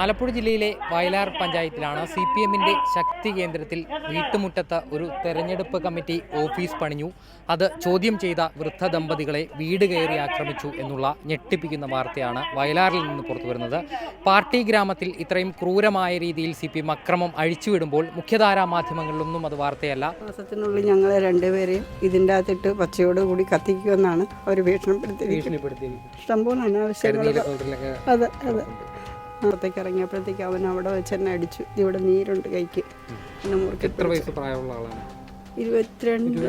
ആലപ്പുഴ ജില്ലയിലെ Vayalar പഞ്ചായത്തിലാണ് C P എമ്മിന്റെ ശക്തി കേന്ദ്രത്തിൽ വീട്ടുമുറ്റത്ത് ഒരു തെരഞ്ഞെടുപ്പ് കമ്മിറ്റി ഓഫീസ് പണിഞ്ഞു. അത് ചോദ്യം ചെയ്ത വൃദ്ധ ദമ്പതികളെ വീട് കയറി ആക്രമിച്ചു എന്നുള്ള ഞെട്ടിപ്പിക്കുന്ന വാർത്തയാണ് വയലാറിൽ നിന്ന് പുറത്തുവരുന്നത് പാർട്ടി ഗ്രാമത്തിൽ ഇത്രയും ക്രൂരമായ രീതിയിൽ സി പി എം അക്രമം അഴിച്ചുവിടുമ്പോൾ മുഖ്യധാരാ മാധ്യമങ്ങളിലൊന്നും അത് വാർത്തയല്ല. മാസത്തിനുള്ളിൽ ഞങ്ങൾ രണ്ടുപേരെയും ഇതിന്റെ അകത്തിട്ട് പച്ചയോട് കൂടി കത്തിക്കുമെന്നാണ് അവർ ഭീഷണിപ്പെടുത്തി ഭീഷണിപ്പെടുത്തി ഇഷ്ടംപോലെ അതെ അതെ. പുറത്തേക്ക് ഇറങ്ങിയപ്പോഴത്തേക്ക് അവൻ അവിടെ വെച്ച് തന്നെ അടിച്ചു. ഇവിടെ നീരുണ്ട് കൈക്ക്. എന്നെ മുറുക്കി എത്ര വയസ്സ് പ്രായമുള്ള ആളാണ്? ഇരുപത്തിരണ്ട്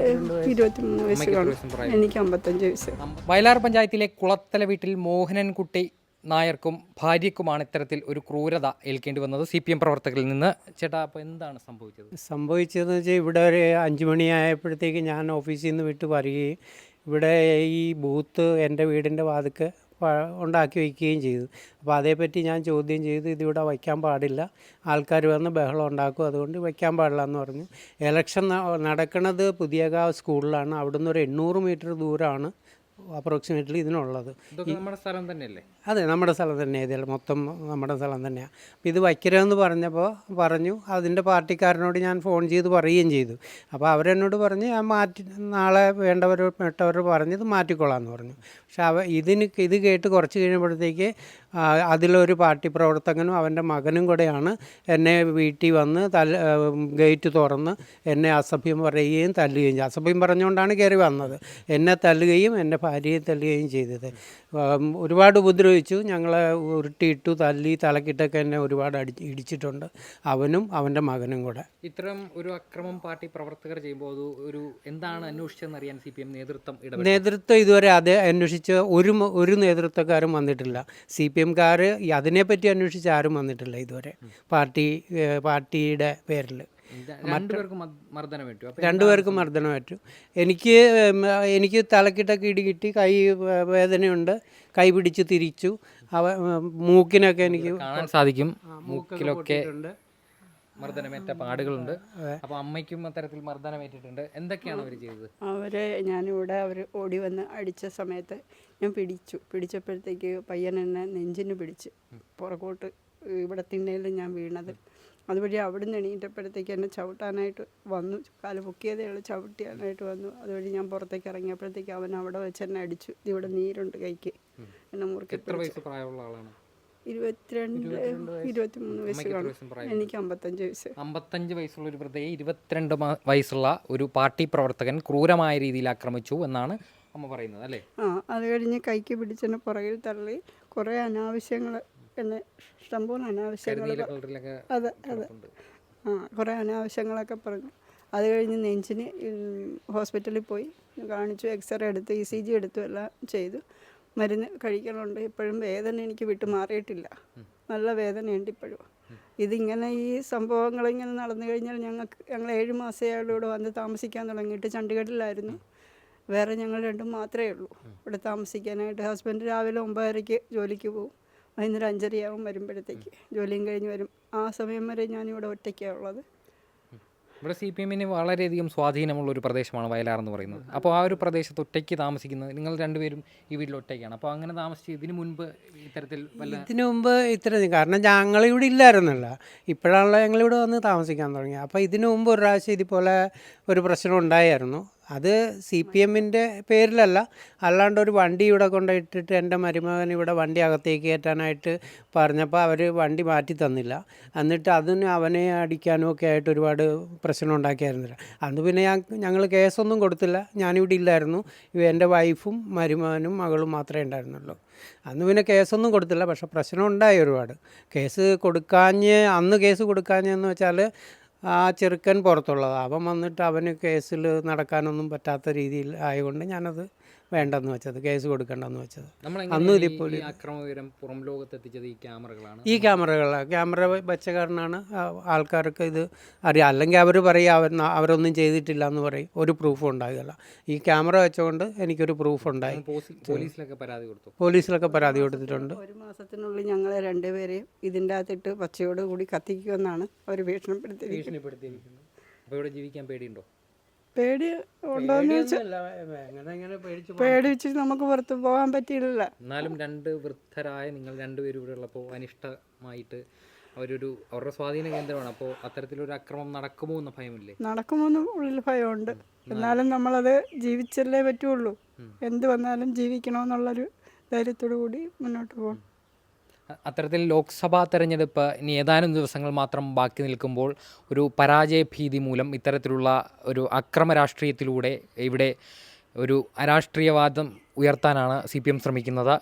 ഇരുപത്തിമൂന്ന് വയസ്സ് കാണും. എനിക്ക് അമ്പത്തഞ്ച് വയസ്സ്. വയലാർ പഞ്ചായത്തിലെ കുളത്തല വീട്ടിൽ മോഹനൻകുട്ടി നായർക്കും ഭാര്യയ്ക്കുമാണ് ഇത്തരത്തിൽ ഒരു ക്രൂരത ഏൽക്കേണ്ടി വന്നത്. സി പി എം പ്രവർത്തകരിൽ നിന്ന് ചേട്ടാ അപ്പോൾ എന്താണ് സംഭവിച്ചത്? സംഭവിച്ചതെന്ന് വെച്ചാൽ ഇവിടെ ഒരു അഞ്ച് മണിയായപ്പോഴത്തേക്ക് ഞാൻ ഓഫീസിൽ നിന്ന് വിട്ട് വരികയും ഇവിടെ ഈ ബൂത്ത് എന്റെ വീടിന്റെ വാതിക്ക് ഉണ്ടാക്കി വയ്ക്കുകയും ചെയ്തു. അപ്പോൾ അതേപ്പറ്റി ഞാൻ ചോദ്യം ചെയ്ത് ഇതിവിടെ വയ്ക്കാൻ പാടില്ല. ആൾക്കാർ വന്ന് ബഹളം ഉണ്ടാക്കും അതുകൊണ്ട് വയ്ക്കാൻ പാടില്ല എന്ന് പറഞ്ഞു. എലക്ഷൻ നടക്കുന്നത് പുതിയകാവ് സ്കൂളിലാണ്. അവിടുന്ന് ഒരു എണ്ണൂറ് മീറ്റർ ദൂരമാണ്. അപ്രോക്സിമേറ്റ്ലി ഇതിനുള്ളത്. നമ്മുടെ സ്ഥലം തന്നെയല്ലേ? അതെ നമ്മുടെ സ്ഥലം തന്നെ ഇതിൽ മൊത്തം നമ്മുടെ സ്ഥലം തന്നെയാണ് അപ്പോൾ ഇത് വയ്ക്കരുതെന്ന് പറഞ്ഞപ്പോൾ പറഞ്ഞു അതിന്റെ പാർട്ടിക്കാരനോട് ഞാൻ ഫോൺ ചെയ്ത് പറയുകയും ചെയ്തു. അപ്പോൾ അവരെന്നോട് പറഞ്ഞ് ഞാൻ മാറ്റി നാളെ വേണ്ടവർ പെട്ടവർ പറഞ്ഞ് ഇത് മാറ്റിക്കൊള്ളാമെന്ന് പറഞ്ഞു. പക്ഷെ അവ ഇതിന് ഇത് കേട്ട് കുറച്ച് കഴിയുമ്പോഴത്തേക്ക് അതിലൊരു പാർട്ടി പ്രവർത്തകനും അവന്റെ മകനും കൂടെയാണ് എന്നെ വീട്ടിൽ വന്ന് തല്ല ഗേറ്റ് തുറന്ന് എന്നെ അസഭ്യം പറയുകയും തല്ലുകയും അസഭ്യം പറഞ്ഞുകൊണ്ടാണ് കയറി വന്നത്. എന്നെ തല്ലുകയും എന്റെ ഭാര്യയെ തല്ലുകയും ചെയ്തത്. ഒരുപാട് ഉപദ്രവിച്ചു. ഞങ്ങളെ ഉരുട്ടിയിട്ടു തല്ലി തലക്കിട്ടൊക്കെ എന്നെ ഒരുപാട് അടി ഇടിച്ചിട്ടുണ്ട്. അവനും അവന്റെ മകനും കൂടെ. ഇത്തരം ഒരു അക്രമം പാർട്ടി പ്രവർത്തകർ ചെയ്യുമ്പോൾ അത് ഒരു എന്താണ് അന്വേഷിച്ചതെന്ന് അറിയാൻ സി പി എം നേതൃത്വം നേതൃത്വം ഇതുവരെ അതേ അന്വേഷിച്ച് ഒരു ഒരു നേതൃത്വക്കാരും വന്നിട്ടില്ല. സി പി എംകാർ അതിനെപ്പറ്റി അന്വേഷിച്ച് ആരും വന്നിട്ടില്ല ഇതുവരെ. പാർട്ടി പാർട്ടിയുടെ പേരിൽ രണ്ടുപേർക്കും മർദ്ദനമേറ്റു എനിക്ക് എനിക്ക് തലക്കിട്ടൊക്കെ ഇടി കിട്ടി കൈ വേദനയുണ്ട് കൈ പിടിച്ച് തിരിച്ചു അവ മൂക്കിനൊക്കെ എനിക്ക് കാണാൻ സാധിക്കും. മൂക്കിലൊക്കെ. മർദ്ദനമേറ്റ പാടുകളുണ്ട്. അപ്പോൾ അമ്മയ്ക്കും അത്തരത്തിൽ മർദ്ദനമേറ്റിട്ടുണ്ട്. എന്തൊക്കെയാണ് അവർ ചെയ്തത്? അവരെ ഞാനിവിടെ അവർ ഓടി വന്ന് അടിച്ച സമയത്ത് ഞാൻ പിടിച്ചു. പിടിച്ചപ്പോഴത്തേക്ക് പയ്യൻ എന്നെ നെഞ്ചിന് പിടിച്ച് പുറകോട്ട് ഇവിടെ തിണ്ണയിൽ ഞാൻ വീണത്. അതുവഴി അവിടുന്ന് എണീറ്റപ്പോഴത്തേക്ക് എന്നെ ചവിട്ടാനായിട്ട് വന്നു. കാൽ പൊക്കിയതേ ഉള്ളൂ ചവിട്ടിയാനായിട്ട് വന്നു. അതുവഴി ഞാൻ പുറത്തേക്ക് ഇറങ്ങിയപ്പോഴത്തേക്ക് അവൻ അവിടെ വെച്ച് എന്നെ അടിച്ചു. ഇവിടെ നീരുണ്ട് കൈക്ക്. എന്നെ മുറുക്കി പ്രായമുള്ള ആളാണ്? ഇരുപത്തിരണ്ട് ഇരുപത്തിമൂന്ന് വയസ്സ് കാണും. എനിക്ക് അമ്പത്തഞ്ച് വയസ്സ്. അമ്പത്തഞ്ച് വയസ്സുള്ള ഒരു വൃദ്ധയെ ഇരുപത്തിരണ്ട് വയസ്സുള്ള ഒരു പാർട്ടി പ്രവർത്തകൻ ക്രൂരമായ രീതിയിൽ ആക്രമിച്ചു എന്നാണ് അമ്മ പറയുന്നത് അല്ലേ? ആ അത് കഴിഞ്ഞ് കൈക്ക് പിടിച്ചെന്നെ പുറകിൽ തള്ളി. കുറേ അനാവശ്യങ്ങൾ എന്നെ ഇഷ്ടംപോലെ അനാവശ്യങ്ങൾ അതെ അതെ. ആ കുറേ അനാവശ്യങ്ങളൊക്കെ പറഞ്ഞു. അത് കഴിഞ്ഞ് നെഞ്ചിന് ഹോസ്പിറ്റലിൽ പോയി കാണിച്ചു എക്സ്റേ എടുത്ത് ഇ സി ജി എടുത്തു എല്ലാം ചെയ്തു. മരുന്ന് കഴിക്കണമുണ്ട് ഇപ്പോഴും വേദന എനിക്ക് വിട്ടു മാറിയിട്ടില്ല. നല്ല വേദനയുണ്ട് ഇപ്പോഴും. ഇതിങ്ങനെ ഈ സംഭവങ്ങൾ ഇങ്ങനെ നടന്നു കഴിഞ്ഞാൽ ഞങ്ങൾക്ക് ഞങ്ങൾ ഏഴ് മാസം ആയുള്ളൂ ഇവിടെ വന്ന് താമസിക്കാൻ തുടങ്ങിയിട്ട് ചണ്ഡീഗഡിലായിരുന്നു. വേറെ ഞങ്ങൾ രണ്ടും മാത്രമേ ഉള്ളൂ. ഇവിടെ താമസിക്കാനായിട്ട്. ഹസ്ബൻഡ് രാവിലെ ഒമ്പതരയ്ക്ക് ജോലിക്ക് പോകും. വൈകുന്നേരം അഞ്ചരയാവും വരുമ്പോഴത്തേക്ക്. ജോലിയും കഴിഞ്ഞ് വരും. ആ സമയം വരെ ഞാനിവിടെ ഒറ്റയ്ക്കാണ് ഉള്ളത്. ഇവിടെ സി പി എമ്മിന് വളരെയധികം സ്വാധീനമുള്ള ഒരു പ്രദേശമാണ് വയലാർ എന്ന് പറയുന്നത്. അപ്പോൾ ആ ഒരു പ്രദേശത്ത് ഒറ്റയ്ക്ക് താമസിക്കുന്നത് നിങ്ങൾ രണ്ടുപേരും ഈ വീട്ടിൽ ഒറ്റയ്ക്കാണ്. അപ്പോൾ അങ്ങനെ താമസിച്ച് ഇതിനു മുൻപ് ഇത്തരത്തിൽ ഇതിനു മുമ്പ് ഇത്ര കാരണം ഞങ്ങൾ ഇവിടെ ഇല്ലായിരുന്നില്ല. ഇപ്പോഴാണല്ലോ ഞങ്ങളിവിടെ വന്ന് താമസിക്കാൻ തുടങ്ങി അപ്പോൾ ഇതിനു മുമ്പ് ഒരു പ്രാവശ്യം ഇതുപോലെ ഒരു പ്രശ്നം ഉണ്ടായിരുന്നു. അത് സി പി എമ്മിന്റെ പേരിലല്ല. അല്ലാണ്ട് ഒരു വണ്ടി ഇവിടെ കൊണ്ടിട്ടിട്ട് എന്റെ മരുമകൻ ഇവിടെ വണ്ടി അകത്തേക്ക് കയറ്റാനായിട്ട് പറഞ്ഞപ്പോൾ അവർ വണ്ടി മാറ്റി തന്നില്ല. എന്നിട്ട് അതിന് അവനെ അടിക്കാനും ഒക്കെ ആയിട്ട് ഒരുപാട് പ്രശ്നം ഉണ്ടാക്കിയായിരുന്നില്ല. അന്ന് പിന്നെ ഞാൻ ഞങ്ങൾ കേസൊന്നും കൊടുത്തില്ല. ഞാനിവിടെ ഇല്ലായിരുന്നു. എന്റെ വൈഫും മരുമകനും മകളും മാത്രമേ ഉണ്ടായിരുന്നുള്ളൂ. അന്ന് പിന്നെ കേസൊന്നും കൊടുത്തില്ല. പക്ഷേ പ്രശ്നം ഉണ്ടായി ഒരുപാട്. കേസ് കൊടുക്കാഞ്ഞ് അന്ന് കേസ് കൊടുക്കാഞ്ഞെന്ന് വെച്ചാൽ ആ ചെറുക്കൻ പുറത്തുള്ളതാണ്. അവൻ വന്നിട്ട് അവന് കേസിൽ നടക്കാനൊന്നും പറ്റാത്ത രീതിയിൽ ആയതുകൊണ്ട് ഞാനത് വേണ്ടെന്ന് വെച്ചത് കേസ് കൊടുക്കണ്ടെന്ന് വെച്ചത്. നമ്മൾ അന്നും ഇതേപോലെ ഈ ആക്രമ വിവരം പുറം ലോകത്ത് എത്തിച്ചത് ഈ ക്യാമറകളാണ്? ഈ ക്യാമറ വെച്ച കാരണമാണ് ആൾക്കാർക്ക് ഇത് അറിയാം. അല്ലെങ്കിൽ അവർ പറയും അവർ അവരൊന്നും ചെയ്തിട്ടില്ല എന്ന് പറയും. ഒരു പ്രൂഫും ഉണ്ടാകില്ല ഈ ക്യാമറ വെച്ചുകൊണ്ട് എനിക്കൊരു പ്രൂഫ് ഉണ്ടായി. പോലീസിലൊക്കെ പരാതി കൊടുത്തു. പോലീസിലൊക്കെ പരാതി കൊടുത്തിട്ടുണ്ട്. ഒരു മാസത്തിനുള്ളിൽ ഞങ്ങൾ രണ്ടുപേരെയും ഇതിന്റെ അകത്തിട്ട് പച്ചയോട് കൂടി കത്തിക്കുമെന്നാണ് അവർ ഭീഷണിപ്പെടുത്തിയിരിക്കുന്നത്. ഭീഷണിപ്പെടുത്തിയിരിക്കുന്നു അപ്പോൾ ഇവിടെ ജീവിക്കാൻ പേടിയുണ്ടോ? പേടി ഉണ്ടോന്ന് ചോദിച്ചാൽ പേടിച്ച് നമുക്ക് പുറത്ത് പോകാൻ പറ്റിയില്ല എന്നാലും രണ്ട് വൃദ്ധരായ നിങ്ങൾ രണ്ടുപേരും ഇവിടെ ഉള്ളപ്പോൾ അനിഷ്ടമായിട്ട് അവരൊരു അവരുടെ സ്വാധീന കേന്ദ്രമാണ്. അപ്പോൾ അത്തരത്തിലൊരു അക്രമം നടക്കുമോ എന്ന ഭയമില്ലേ? നടക്കുമോ ഉള്ളിൽ ഭയമുണ്ട്. എന്നാലും നമ്മളത് ജീവിച്ചല്ലേ പറ്റുള്ളൂ. എന്ത് വന്നാലും ജീവിക്കണമെന്നുള്ളൊരു ധൈര്യത്തോടു കൂടി മുന്നോട്ട് പോകണം അത്തരത്തിൽ ലോക്സഭാ തെരഞ്ഞെടുപ്പ് ഇനി ഏതാനും ദിവസങ്ങൾ മാത്രം ബാക്കി നിൽക്കുമ്പോൾ ഒരു പരാജയ ഭീതി മൂലം ഇത്തരത്തിലുള്ള ഒരു അക്രമ രാഷ്ട്രീയത്തിലൂടെ ഇവിടെ ഒരു അരാഷ്ട്രീയവാദം ഉയർത്താനാണ് സി പി എം ശ്രമിക്കുന്നത്.